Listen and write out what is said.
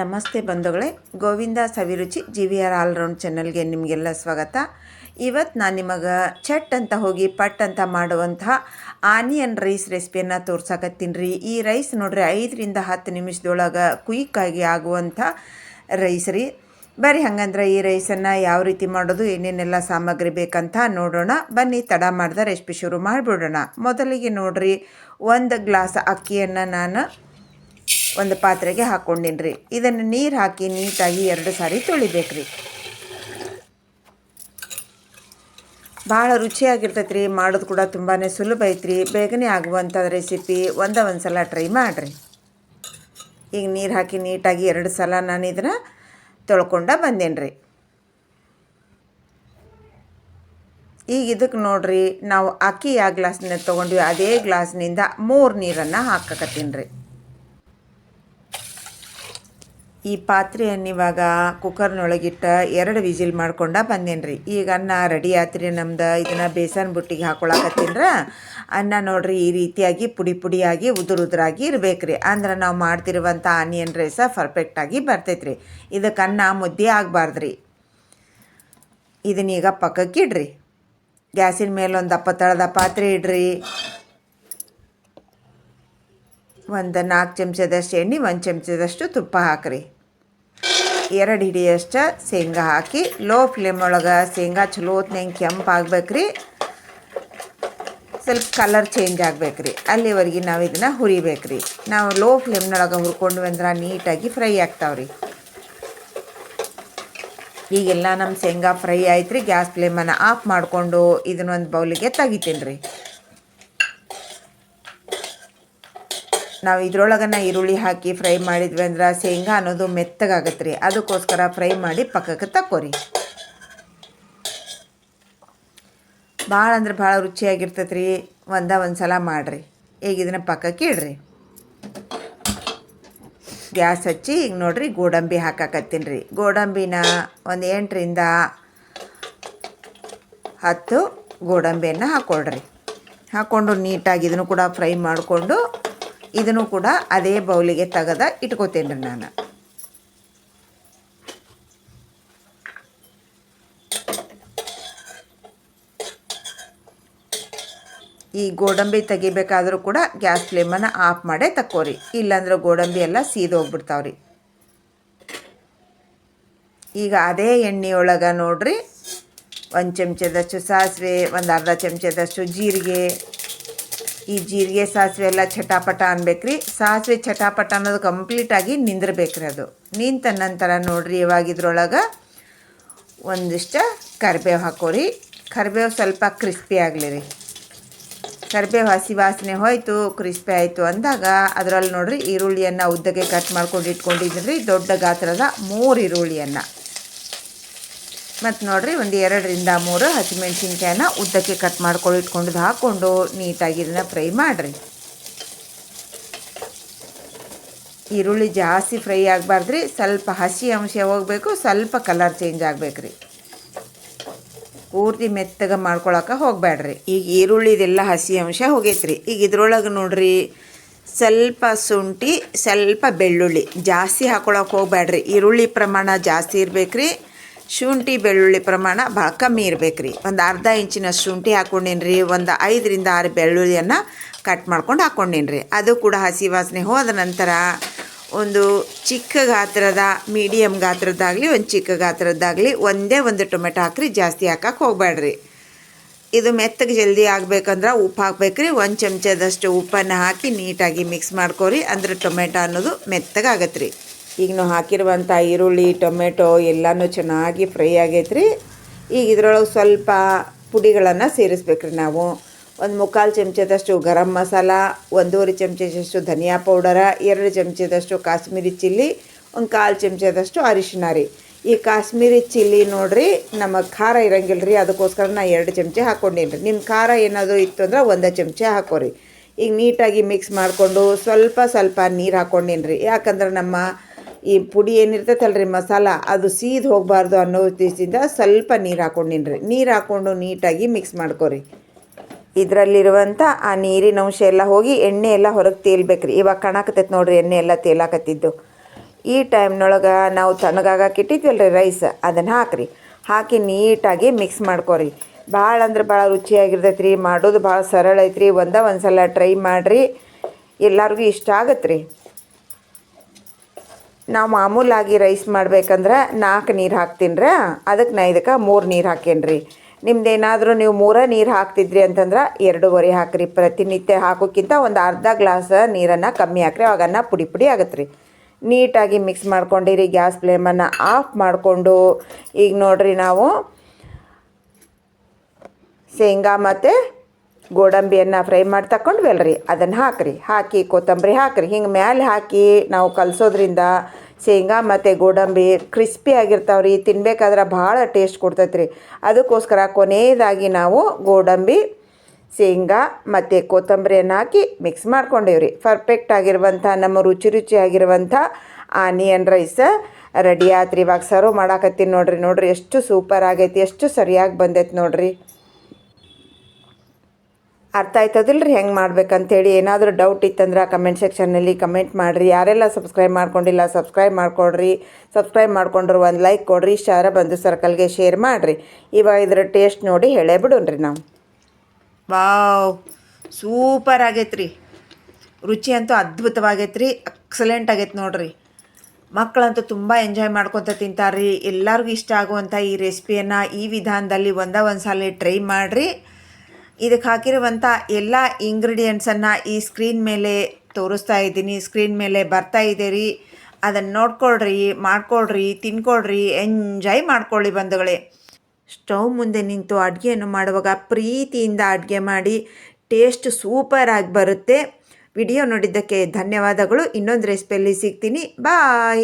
ನಮಸ್ತೆ ಬಂಧುಗಳೇ, Govinda Saviruchi G V R all round ಚಾನಲ್ಗೆ ನಿಮಗೆಲ್ಲ ಸ್ವಾಗತ. ಇವತ್ತು ನಾನು ನಿಮಗೆ ಚಟ್ ಅಂತ ಹೋಗಿ ಪಟ್ ಅಂತ ಮಾಡುವಂತಹ ಆನಿಯನ್ ರೈಸ್ ರೆಸಿಪಿಯನ್ನು ತೋರ್ಸಾಕತ್ತೀನಿ ರೀ. ಈ ರೈಸ್ ನೋಡ್ರಿ ಐದರಿಂದ ಹತ್ತು ನಿಮಿಷದೊಳಗೆ ಕ್ವಿಕ್ಕಾಗಿ ಆಗುವಂಥ ರೈಸ್ ರೀ. ಬರೀ ಹಂಗಂದ್ರೆ ಈ ರೈಸನ್ನು ಯಾವ ರೀತಿ ಮಾಡೋದು, ಏನೇನೆಲ್ಲ ಸಾಮಗ್ರಿ ಬೇಕಂತ ನೋಡೋಣ. ಬನ್ನಿ ತಡ ಮಾಡಿದ ರೆಸಿಪಿ ಶುರು ಮಾಡಿಬಿಡೋಣ. ಮೊದಲಿಗೆ ನೋಡ್ರಿ, ಒಂದು ಗ್ಲಾಸ್ ಅಕ್ಕಿಯನ್ನು ನಾನು ಒಂದು ಪಾತ್ರೆಗೆ ಹಾಕ್ಕೊಂಡಿನಿ ರೀ ಇದನ್ನು ನೀರು ಹಾಕಿ ನೀಟಾಗಿ ಎರಡು ಸಾರಿ ತೊಳಿಬೇಕ್ರಿ. ಭಾಳ ರುಚಿಯಾಗಿರ್ತೈತೆ ರೀ ಮಾಡೋದು ಕೂಡ ತುಂಬಾ ಸುಲಭ ಐತ್ರಿ. ಬೇಗನೆ ಆಗುವಂಥ ರೆಸಿಪಿ ಒಂದ ಒಂದು ಸಲ ಟ್ರೈ ಮಾಡಿರಿ. ಈಗ ನೀರು ಹಾಕಿ ನೀಟಾಗಿ ಎರಡು ಸಲ ನಾನು ಇದನ್ನು ತೊಳ್ಕೊಂಡ ಬಂದೇನ್ರಿ. ಈಗ ಇದಕ್ಕೆ ನೋಡ್ರಿ, ನಾವು ಅಕ್ಕಿ ಯಾವ ಗ್ಲಾಸ್ನ ತೊಗೊಂಡ್ವಿ, ಅದೇ ಗ್ಲಾಸ್ನಿಂದ ಮೂರು ನೀರನ್ನು ಹಾಕಕತ್ತೀನಿ ರೀ ಈ ಪಾತ್ರೆಯನ್ನು ಇವಾಗ ಕುಕ್ಕರ್ನೊಳಗಿಟ್ಟ ಎರಡು ವಿಜಿಲ್ ಮಾಡ್ಕೊಂಡ ಬಂದೇನಿ ರೀ ಈಗ ಅನ್ನ ರೆಡಿ ಆತ್ರಿ ನಮ್ದು. ಇದನ್ನು ಬೇಸನ್ ಬುಟ್ಟಿಗೆ ಹಾಕೊಳಕತ್ತೀನಿ ರೀ ಅನ್ನ ನೋಡ್ರಿ ಈ ರೀತಿಯಾಗಿ ಪುಡಿ ಪುಡಿಯಾಗಿ ಉದುರು ಉದುರಾಗಿ ಇರ್ಬೇಕು ರೀ ಅಂದ್ರೆ ನಾವು ಮಾಡ್ತಿರುವಂಥ ಆನಿಯನ್ ರೈಸ ಪರ್ಫೆಕ್ಟಾಗಿ ಬರ್ತೈತೆ ರೀ ಇದಕ್ಕೆ ಅನ್ನ ಮುದ್ದೆ ಆಗಬಾರ್ದು ರೀ ಇದನ್ನೀಗ ಪಕ್ಕಕ್ಕೆ ಇಡ್ರಿ ಗ್ಯಾಸಿನ ಒಂದು ದಪ್ಪ ತಳದ ಪಾತ್ರೆ ಇಡ್ರಿ. ಒಂದು ನಾಲ್ಕು ಚಮಚದಷ್ಟು ಎಣ್ಣೆ, ಒಂದು ಚಮಚದಷ್ಟು ತುಪ್ಪ ಹಾಕ್ರಿ. ಎರಡು ಹಿಡಿಯಷ್ಟು ಶೇಂಗಾ ಹಾಕಿ, ಲೋ ಫ್ಲೇಮ್ ಒಳಗೆ ಶೇಂಗಾ ಚಲೋ ಹೊತ್ನಂಗೆ ಕೆಂಪು ಆಗ್ಬೇಕ್ರಿ. ಸ್ವಲ್ಪ ಕಲರ್ ಚೇಂಜ್ ಆಗ್ಬೇಕ್ರಿ. ಅಲ್ಲಿವರೆಗೆ ನಾವು ಇದನ್ನು ಹುರಿಬೇಕ್ರಿ. ನಾವು ಲೋ ಫ್ಲೇಮ್ನೊಳಗೆ ಹುರ್ಕೊಂಡ್ವಿ ಅಂದ್ರೆ ನೀಟಾಗಿ ಫ್ರೈ ಆಗ್ತಾವ್ರಿ. ಈಗೆಲ್ಲ ನಮ್ಮ ಶೇಂಗಾ ಫ್ರೈ ಆಯ್ತು ರೀ ಗ್ಯಾಸ್ ಫ್ಲೇಮನ್ನು ಆಫ್ ಮಾಡಿಕೊಂಡು ಇದನ್ನೊಂದು ಬೌಲಿಗೆ ತೆಗಿತೀನಿ ರೀ ನಾವು ಇದ್ರೊಳಗನ ಈರುಳ್ಳಿ ಹಾಕಿ ಫ್ರೈ ಮಾಡಿದ್ವಿ ಅಂದ್ರೆ ಶೇಂಗಾ ಅನ್ನೋದು ಮೆತ್ತಗಾಗತ್ತೆ ರೀ ಅದಕ್ಕೋಸ್ಕರ ಫ್ರೈ ಮಾಡಿ ಪಕ್ಕಕ್ಕೆ ತಕ್ಕೋರಿ. ಭಾಳ ಅಂದ್ರೆ ಭಾಳ ರುಚಿಯಾಗಿರ್ತೈತೆ ರೀ ಒಂದ ಒಂದು ಸಲ ಮಾಡಿರಿ. ಈಗ ಇದನ್ನು ಪಕ್ಕಕ್ಕೆ ಇಡ್ರಿ. ಗ್ಯಾಸ್ ಹಚ್ಚಿ ಈಗ ನೋಡಿರಿ ಗೋಡಂಬಿ ಹಾಕಾಕತ್ತೀನಿ ರೀ ಗೋಡಂಬಿನ ಒಂದು ಎಂಟರಿಂದ ಹತ್ತು ಗೋಡಂಬಿಯನ್ನು ಹಾಕ್ಕೊಳ್ರಿ ಹಾಕ್ಕೊಂಡು ನೀಟಾಗಿ ಇದನ್ನು ಕೂಡ ಫ್ರೈ ಮಾಡಿಕೊಂಡು ಇದನ್ನು ಕೂಡ ಅದೇ ಬೌಲಿಗೆ ತೆಗೆದ ಇಟ್ಕೋತೇನೆ ರೀ ನಾನು. ಈ ಗೋಡಂಬಿ ತೆಗಿಬೇಕಾದ್ರೂ ಕೂಡ ಗ್ಯಾಸ್ ಫ್ಲೇಮನ್ನು ಆಫ್ ಮಾಡೇ ತಕ್ಕೋರಿ. ಇಲ್ಲಾಂದ್ರೆ ಗೋಡಂಬಿ ಎಲ್ಲ ಸೀದೋಗ್ಬಿಡ್ತಾವ್ರಿ ಈಗ ಅದೇ ಎಣ್ಣೆಯೊಳಗೆ ನೋಡ್ರಿ, ಒಂದು ಚಮಚದಷ್ಟು ಸಾಸಿವೆ, ಒಂದು ಅರ್ಧ ಚಮಚದಷ್ಟು ಜೀರಿಗೆ ಈ ಜೀರಿಗೆ, ಸಾಸಿವೆ ಎಲ್ಲ ಚಟಾಪಟ ಅನ್ಬೇಕ್ರಿ. ಸಾಸಿವೆ ಚಟಾಪಟ ಅನ್ನೋದು ಕಂಪ್ಲೀಟಾಗಿ ನಿಂದಿರ್ಬೇಕ್ರಿ ಅದು. ನಿಂತ ನಂತರ ನೋಡ್ರಿ ಇವಾಗ ಇದ್ರೊಳಗೆ ಒಂದಿಷ್ಟು ಕರಿಬೇವು ಹಾಕೋರಿ. ಕರಿಬೇವು ಸ್ವಲ್ಪ ಕ್ರಿಸ್ಪಿ ಆಗಲಿ ರೀ. ಕರಿಬೇವು ಹಸಿ ವಾಸನೆ ಹೋಯಿತು ಕ್ರಿಸ್ಪಿ ಆಯಿತು ಅಂದಾಗ ಅದರಲ್ಲಿ ನೋಡ್ರಿ ಈರುಳ್ಳಿಯನ್ನು ಉದ್ದಕ್ಕೆ ಕಟ್ ಮಾಡ್ಕೊಂಡು ಇಟ್ಕೊಂಡಿದ್ದೀನಿ ದೊಡ್ಡ ಗಾತ್ರದ ಮೂರು ಈರುಳ್ಳಿಯನ್ನು. ಮತ್ತು ನೋಡಿರಿ ಒಂದು ಎರಡರಿಂದ ಮೂರು ಹಸಿಮೆಣ್ಸಿನ್ಕಾಯನ್ನ ಉದ್ದಕ್ಕೆ ಕಟ್ ಮಾಡ್ಕೊಂಡು ಇಟ್ಕೊಂಡು ಹಾಕ್ಕೊಂಡು ನೀಟಾಗಿ ಇದನ್ನು ಫ್ರೈ ಮಾಡಿರಿ. ಈರುಳ್ಳಿ ಜಾಸ್ತಿ ಫ್ರೈ ಆಗಬಾರ್ದ್ರಿ, ಸ್ವಲ್ಪ ಹಸಿ ಅಂಶ ಹೋಗಬೇಕು ಸ್ವಲ್ಪ ಕಲರ್ ಚೇಂಜ್ ಆಗಬೇಕ್ರಿ. ಪೂರ್ತಿ ಮೆತ್ತಗೆ ಮಾಡ್ಕೊಳಕ್ಕೆ ಹೋಗಬೇಡ್ರಿ ಈಗ ಈರುಳ್ಳಿದೆಲ್ಲ ಹಸಿ ಅಂಶ ಹೋಗೈತ್ರಿ. ಈಗ ಇದ್ರೊಳಗೆ ನೋಡಿರಿ ಸ್ವಲ್ಪ ಶುಂಠಿ, ಸ್ವಲ್ಪ ಬೆಳ್ಳುಳ್ಳಿ ಜಾಸ್ತಿ ಹಾಕೊಳಕ್ಕೆ ಹೋಗ್ಬೇಡ್ರಿ ಈರುಳ್ಳಿ ಪ್ರಮಾಣ ಜಾಸ್ತಿ ಇರ್ಬೇಕ್ರಿ. ಶುಂಠಿ ಬೆಳ್ಳುಳ್ಳಿ ಪ್ರಮಾಣ ಭಾಳ ಕಮ್ಮಿ ಇರ್ಬೇಕು ರೀ ಒಂದು ಅರ್ಧ ಇಂಚಿನ ಶುಂಠಿ ಹಾಕ್ಕೊಂಡಿನ್ರಿ ಒಂದು ಐದರಿಂದ ಆರು ಬೆಳ್ಳುಳ್ಳಿಯನ್ನು ಕಟ್ ಮಾಡ್ಕೊಂಡು ಹಾಕ್ಕೊಂಡಿನ್ರಿ ಅದು ಕೂಡ ಹಸಿ ವಾಸನೆ ಹೋದ ನಂತರ ಒಂದು ಚಿಕ್ಕ ಗಾತ್ರದ ಮೀಡಿಯಮ್ ಗಾತ್ರದ್ದಾಗಲಿ, ಒಂದು ಚಿಕ್ಕ ಗಾತ್ರದ್ದಾಗಲಿ ಒಂದೇ ಒಂದು ಟೊಮೆಟೊ ಹಾಕ್ರಿ, ಜಾಸ್ತಿ ಹಾಕಕ್ಕೆ ಹೋಗಬೇಡ್ರಿ ಇದು ಮೆತ್ತಗೆ ಜಲ್ದಿ ಆಗಬೇಕಂದ್ರೆ ಉಪ್ಪು ಹಾಕ್ಬೇಕ್ರಿ. ಒಂದು ಚಮಚದಷ್ಟು ಉಪ್ಪನ್ನು ಹಾಕಿ ನೀಟಾಗಿ ಮಿಕ್ಸ್ ಮಾಡ್ಕೋರಿ, ಅಂದ್ರೆ ಟೊಮೆಟೊ ಅನ್ನೋದು ಮೆತ್ತಗೆ ಆಗತ್ತೆ ರೀ ಈಗ ನಾವು ಹಾಕಿರುವಂಥ ಈರುಳ್ಳಿ, ಟೊಮೆಟೊ ಎಲ್ಲನೂ ಚೆನ್ನಾಗಿ ಫ್ರೈ ಆಗೈತೆ ರೀ ಈಗ ಇದ್ರೊಳಗೆ ಸ್ವಲ್ಪ ಪುಡಿಗಳನ್ನು ಸೇರಿಸ್ಬೇಕು ರೀ ನಾವು. ಒಂದು ಮುಕ್ಕಾಲು ಚಮಚದಷ್ಟು ಗರಂ ಮಸಾಲ, ಒಂದೂವರೆ ಚಮಚದಷ್ಟು ಧನಿಯಾ ಪೌಡರ, ಎರಡು ಚಮಚದಷ್ಟು ಕಾಶ್ಮೀರಿ ಚಿಲ್ಲಿ, ಒಂದು ಕಾಲು ಚಮಚದಷ್ಟು ಅರಿಶಿನ ರೀ. ಈ ಕಾಶ್ಮೀರಿ ಚಿಲ್ಲಿ ನೋಡ್ರಿ ನಮಗೆ ಖಾರ ಇರಂಗಿಲ್ಲ ರೀ ಅದಕ್ಕೋಸ್ಕರ ನಾ ಎರಡು ಚಮಚ ಹಾಕ್ಕೊಂಡೀನಿ ರೀ. ನಿಮ್ಮ ಖಾರ ಏನಾದರೂ ಇತ್ತು ಅಂದ್ರೆ ಒಂದು ಚಮಚ ಹಾಕೋರಿ. ಈಗ ನೀಟಾಗಿ ಮಿಕ್ಸ್ ಮಾಡಿಕೊಂಡು ಸ್ವಲ್ಪ ಸ್ವಲ್ಪ ನೀರು ಹಾಕ್ಕೊಂಡೀನಿ ರೀ. ಯಾಕಂದ್ರೆ ನಮ್ಮ ಈ ಪುಡಿ ಏನಿರ್ತೈತಲ್ಲ ರೀ ಮಸಾಲ, ಅದು ಸೀದ್ ಹೋಗಬಾರ್ದು ಅನ್ನೋ ಉದ್ದೇಶದಿಂದ ಸ್ವಲ್ಪ ನೀರು ಹಾಕೊಂಡಿನ್ರಿ ನೀರು ಹಾಕ್ಕೊಂಡು ನೀಟಾಗಿ ಮಿಕ್ಸ್ ಮಾಡ್ಕೊರಿ. ಇದರಲ್ಲಿರುವಂಥ ಆ ನೀರಿನ ಅಂಶ ಎಲ್ಲ ಹೋಗಿ ಎಣ್ಣೆ ಎಲ್ಲ ಹೊರಗೆ ತೇಲ್ಬೇಕ್ರಿ. ಇವಾಗ ಕಾಣಕತ್ತೈತೆ ನೋಡ್ರಿ ಎಣ್ಣೆ ಎಲ್ಲ ತೇಲಾಕತ್ತಿದ್ದು. ಈ ಟೈಮ್ನೊಳಗೆ ನಾವು ತಣ್ಣಗಾಗಕ್ಕೆ ಇಟ್ಟಿದ್ವಲ್ಲ ರೀ ರೈಸ್ ಅದನ್ನು ಹಾಕ್ರಿ. ಹಾಕಿ ನೀಟಾಗಿ ಮಿಕ್ಸ್ ಮಾಡ್ಕೊರಿ. ಭಾಳ ಅಂದ್ರೆ ಭಾಳ ರುಚಿಯಾಗಿರ್ತೈತೆ ರೀ ಮಾಡೋದು ಭಾಳ ಸರಳ ಐತ್ರಿ. ಒಂದ ಒಂದು ಸಲ ಟ್ರೈ ಮಾಡಿರಿ. ಎಲ್ಲರಿಗೂ ಇಷ್ಟ ಆಗತ್ತೆ ರೀ ನಾವು ಮಾಮೂಲಾಗಿ ರೈಸ್ ಮಾಡ್ಬೇಕಂದ್ರೆ ನಾಲ್ಕು ನೀರು ಹಾಕ್ತೀನಿ ಅದಕ್ಕೆ ನಾ ಇದಕ್ಕೆ ಮೂರು ನೀರು ಹಾಕೇನ್ರಿ. ನಿಮ್ದೇನಾದರೂ ನೀವು ಮೂರ ನೀರು ಹಾಕ್ತಿದ್ರಿ ಅಂತಂದ್ರೆ ಎರಡೂವರೆ ಹಾಕ್ರಿ. ಪ್ರತಿನಿತ್ಯ ಹಾಕೋಕ್ಕಿಂತ ಒಂದು ಅರ್ಧ ಗ್ಲಾಸ್ ನೀರನ್ನು ಕಮ್ಮಿ ಹಾಕ್ರಿ. ಅವಾಗನ್ನ ಪುಡಿ ಪುಡಿ ಆಗತ್ತೆ ನೀಟಾಗಿ ಮಿಕ್ಸ್ ಮಾಡ್ಕೊಂಡಿರಿ. ಗ್ಯಾಸ್ ಫ್ಲೇಮನ್ನು ಆಫ್ ಮಾಡಿಕೊಂಡು ಈಗ ನೋಡ್ರಿ ನಾವು ಶೇಂಗಾ ಮತ್ತು ಗೋಡಂಬಿಯನ್ನು ಫ್ರೈ ಮಾಡಿ ತಗೊಂಡ್ವಲ್ರಿ ಅದನ್ನು ಹಾಕಿರಿ. ಹಾಕಿ, ಕೊತ್ತಂಬರಿ ಹಾಕಿರಿ. ಹಿಂಗೆ ಮ್ಯಾಲೆ ಹಾಕಿ ನಾವು ಕಲಸೋದ್ರಿಂದ ಶೇಂಗಾ ಮತ್ತು ಗೋಡಂಬಿ ಕ್ರಿಸ್ಪಿ ಆಗಿರ್ತಾವೆ ರೀ ತಿನ್ಬೇಕಾದ್ರೆ ಭಾಳ ಟೇಸ್ಟ್ ಕೊಡ್ತೈತೆ ರೀ ಅದಕ್ಕೋಸ್ಕರ ಕೊನೆಯದಾಗಿ ನಾವು ಗೋಡಂಬಿ, ಶೇಂಗಾ ಮತ್ತು ಕೊತ್ತಂಬರಿಯನ್ನು ಹಾಕಿ ಮಿಕ್ಸ್ ಮಾಡ್ಕೊಂಡೇವ್ರಿ. ಪರ್ಫೆಕ್ಟ್ ಆಗಿರುವಂಥ, ನಮ್ಮ ರುಚಿ ರುಚಿಯಾಗಿರುವಂಥ ಆನಿಯನ್ ರೈಸ ರೆಡಿ ಆತ್ರಿ. ಇವಾಗ ಸರ್ವ್ ಮಾಡಾಕತ್ತೀನಿ ನೋಡ್ರಿ. ನೋಡ್ರಿ, ಎಷ್ಟು ಸೂಪರ್ ಆಗೈತಿ, ಎಷ್ಟು ಸರಿಯಾಗಿ ಬಂದೈತೆ ನೋಡ್ರಿ. ಅರ್ಥ ಆಯ್ತದಿಲ್ಲ ರೀ ಹೆಂಗೆ ಮಾಡ್ಬೇಕಂತೇಳಿ ಏನಾದರೂ ಡೌಟ್ ಇತ್ತಂದ್ರೆ ಕಮೆಂಟ್ ಸೆಕ್ಷನ್ನಲ್ಲಿ ಕಮೆಂಟ್ ಮಾಡಿರಿ. ಯಾರೆಲ್ಲ ಸಬ್ಸ್ಕ್ರೈಬ್ ಮಾಡ್ಕೊಂಡಿಲ್ಲ ಸಬ್ಸ್ಕ್ರೈಬ್ ಮಾಡ್ಕೊಡ್ರಿ. ಸಬ್ಸ್ಕ್ರೈಬ್ ಮಾಡ್ಕೊಂಡ್ರು ಒಂದು ಲೈಕ್ ಕೊಡ್ರಿ ಶಾರ ಬಂದು ಸರ್ಕಲ್ಗೆ ಶೇರ್ ಮಾಡಿರಿ. ಇವಾಗ ಇದರ ಟೇಸ್ಟ್ ನೋಡಿ ಹೇಳೇ ಬಿಡೋಣ್ರಿ ನಾವು. ವಾವ್ ಸೂಪರ್ ಆಗೈತೆ ರೀ ರುಚಿ ಅಂತೂ ಅದ್ಭುತವಾಗೈತೆ ರೀ ಎಕ್ಸಲೆಂಟ್ ಆಗೈತೆ ನೋಡಿರಿ. ಮಕ್ಕಳಂತೂ ತುಂಬ ಎಂಜಾಯ್ ಮಾಡ್ಕೊತ ತಿಂತಾರೆ ರೀ ಎಲ್ಲರಿಗೂ ಇಷ್ಟ ಆಗುವಂಥ ಈ ರೆಸಿಪಿಯನ್ನು ಈ ವಿಧಾನದಲ್ಲಿ ಒಂದೇ ಒಂದು ಸಲ ಟ್ರೈ ಮಾಡಿರಿ. ಇದಕ್ಕೆ ಹಾಕಿರುವಂಥ ಎಲ್ಲ ಇಂಗ್ರೀಡಿಯೆಂಟ್ಸನ್ನು ಈ ಸ್ಕ್ರೀನ್ ಮೇಲೆ ತೋರಿಸ್ತಾ ಇದ್ದೀನಿ. ಸ್ಕ್ರೀನ್ ಮೇಲೆ ಬರ್ತಾ ಇದೆ ರೀ. ಅದನ್ನು ನೋಡ್ಕೊಳ್ರಿ, ಮಾಡ್ಕೊಳ್ರಿ, ತಿನ್ಕೊಳ್ರಿ ಎಂಜಾಯ್ ಮಾಡ್ಕೊಳ್ಳಿ ಬಂಧುಗಳೇ. ಸ್ಟವ್ ಮುಂದೆ ನಿಂತು ಅಡುಗೆಯನ್ನು ಮಾಡುವಾಗ ಪ್ರೀತಿಯಿಂದ ಅಡುಗೆ ಮಾಡಿ ಟೇಸ್ಟ್ ಸೂಪರಾಗಿ ಬರುತ್ತೆ. ವಿಡಿಯೋ ನೋಡಿದ್ದಕ್ಕೆ ಧನ್ಯವಾದಗಳು. ಇನ್ನೊಂದು ರೆಸಿಪಿಯಲ್ಲಿ ಸಿಗ್ತೀನಿ. ಬಾಯ್